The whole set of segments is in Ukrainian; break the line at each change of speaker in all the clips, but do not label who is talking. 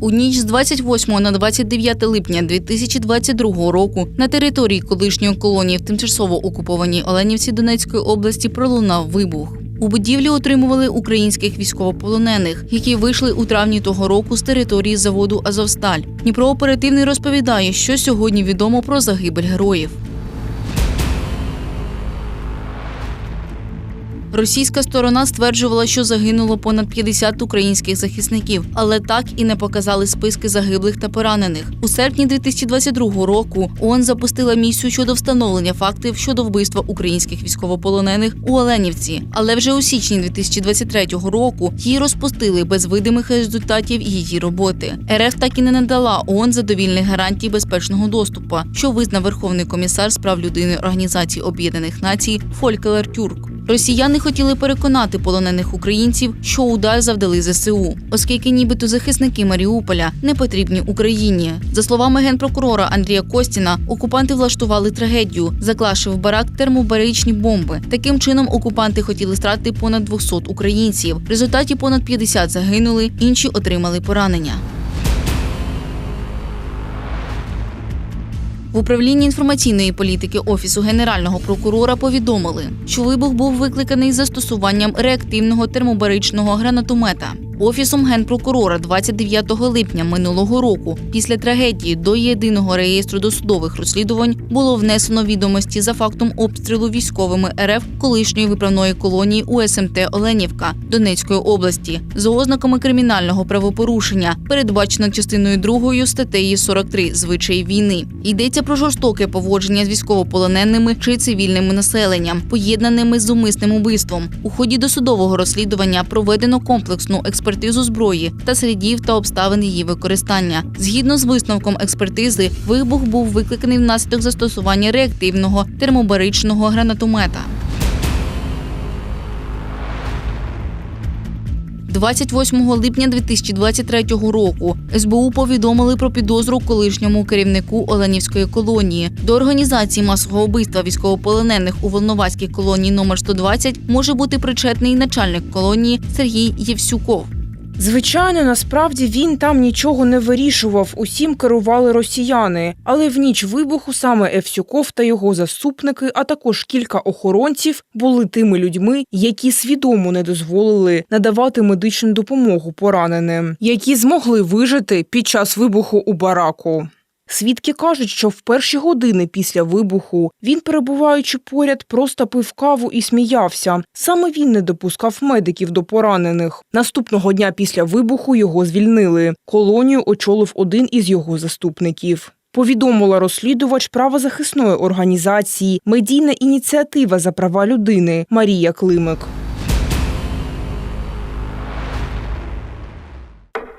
У ніч з 28 на 29 липня 2022 року на території колишньої колонії в тимчасово окупованій Оленівці Донецької області пролунав вибух. У будівлі отримували українських військовополонених, які вийшли у травні того року з території заводу Азовсталь. Дніпро оперативний розповідає, що сьогодні відомо про загибель героїв. Російська сторона стверджувала, що загинуло понад 50 українських захисників, але так і не показали списки загиблих та поранених. У серпні 2022 року ООН запустила місію щодо встановлення фактів щодо вбивства українських військовополонених у Оленівці. Але вже у січні 2023 року її розпустили без видимих результатів її роботи. РФ так і не надала ООН задовільних гарантій безпечного доступу, що визнав Верховний комісар з прав людини Організації Об'єднаних Націй Фолькелер Тюрк. Росіяни хотіли переконати полонених українців, що удар завдали ЗСУ, оскільки нібито захисники Маріуполя не потрібні Україні. За словами генпрокурора Андрія Костіна, окупанти влаштували трагедію, заклавши в барак термобаричні бомби. Таким чином окупанти хотіли стратити понад 200 українців. В результаті понад 50 загинули, інші отримали поранення. В управлінні інформаційної політики офісу генерального прокурора повідомили, що вибух був викликаний застосуванням реактивного термобаричного гранатомета. Офісом генпрокурора 29 липня минулого року, після трагедії до єдиного реєстру досудових розслідувань було внесено відомості за фактом обстрілу військовими РФ колишньої виправної колонії УСМТ Оленівка Донецької області за ознаками кримінального правопорушення, передбачено частиною 2 статтею 43 звичаї війни. Йдеться про жорстоке поводження з військовополоненими чи цивільним населенням, поєднаними з умисним убивством. У ході досудового розслідування проведено комплексну експертизу зброї та слідів та обставин її використання. Згідно з висновком експертизи, вибух був викликаний внаслідок застосування реактивного термобаричного гранатомета. 28 липня 2023 року СБУ повідомили про підозру колишньому керівнику Оленівської колонії. До організації масового вбивства військовополонених у Волноваській колонії номер 120 може бути причетний начальник колонії Сергій Євсюков.
Звичайно, насправді він там нічого не вирішував, усім керували росіяни. Але в ніч вибуху саме Евсюков та його заступники, а також кілька охоронців, були тими людьми, які свідомо не дозволили надавати медичну допомогу пораненим, які змогли вижити під час вибуху у бараку. Свідки кажуть, що в перші години після вибуху він, перебуваючи поряд, просто пив каву і сміявся. Саме він не допускав медиків до поранених. Наступного дня після вибуху його звільнили. Колонію очолив один із його заступників. Повідомила розслідувач правозахисної організації Медійна ініціатива за права людини Марія Климик.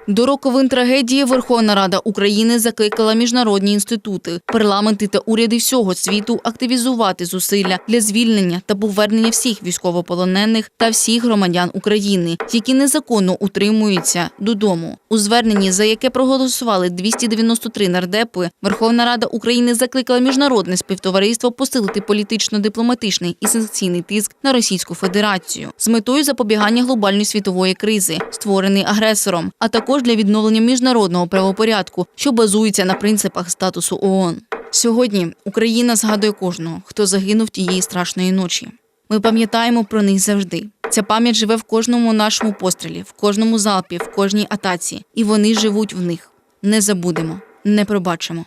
До роковин трагедії Верховна Рада України закликала міжнародні інститути, парламенти та уряди всього світу активізувати зусилля для звільнення та повернення всіх військовополонених та всіх громадян України, які незаконно утримуються додому. У зверненні, за яке проголосували 293 нардепи, Верховна Рада України закликала міжнародне співтовариство посилити політично-дипломатичний і санкційний тиск на Російську Федерацію з метою запобігання глобальної світової кризи, створений агресором, а також для відновлення міжнародного правопорядку, що базується на принципах статусу ООН. Сьогодні Україна згадує кожного, хто загинув тієї страшної ночі. Ми пам'ятаємо про них завжди. Ця пам'ять живе в кожному нашому пострілі, в кожному залпі, в кожній атаці, і вони живуть в них. Не забудемо, не пробачимо.